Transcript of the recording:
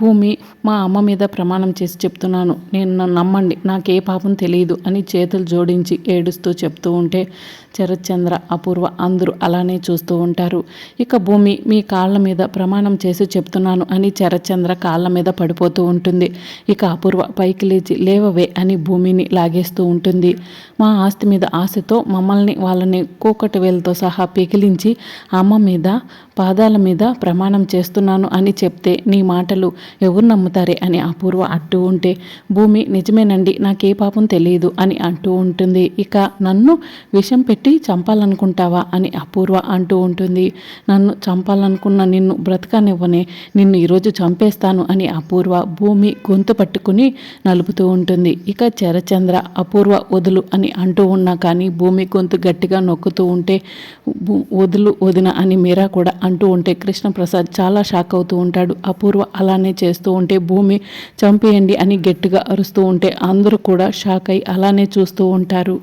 భూమి మా అమ్మ మీద ప్రమాణం చేసి చెప్తున్నాను. నేను నన్ను నమ్మండి నాకే పాపం తెలియదు అని చేతులు జోడించి ఏడుస్తూ చెప్తూ ఉంటే శరత్చంద్ర అపూర్వ అందరూ అలానే చూస్తూ ఉంటారు. ఇక భూమి మీ కాళ్ళ మీద ప్రమాణం చేసి చెప్తున్నాను అని శరత్చంద్ర కాళ్ళ మీద పడిపోతూ ఉంటుంది. ఇక అపూర్వ పైకి లేచి లేవవే అని భూమిని లాగేస్తూ ఉంటుంది. మా ఆస్తి మీద ఆశతో మమ్మల్ని వాళ్ళని కూకటి వేలతో సహా పికిలించి అమ్మ మీద పాదాల మీద ప్రమాణం చేస్తున్నాను అని చెప్తే నీ మాటలు ఎవరు నమ్ముతారే అని అపూర్వ అంటూ ఉంటే భూమి నిజమేనండి నాకే పాపం తెలియదు అని అంటూ ఉంటుంది. ఇక నన్ను విషం పెట్టి చంపాలనుకుంటావా అని అపూర్వ అంటూ ఉంటుంది. నన్ను చంపాలనుకున్న నిన్ను బ్రతకనివ్వనే నిన్ను ఈరోజు చంపేస్తాను అని అపూర్వ భూమి గొంతు పట్టుకుని నలుపుతూ ఉంటుంది. ఇక చరచంద్ర అపూర్వ వదులు అని అంటూ ఉన్నా కానీ భూమి గొంతు గట్టిగా నొక్కుతూ ఉంటే వదులు వదిన అని మీరా కూడా అంటూ ఉంటే కృష్ణప్రసాద్ చాలా షాక్ అవుతూ ఉంటాడు. అపూర్వ అలానే చేస్తూ ఉంటే భూమి చంపేయండి అని గట్టిగా అరుస్తూ ఉంటే అందరూ కూడా షాక్ అయి అలానే చూస్తూ ఉంటారు.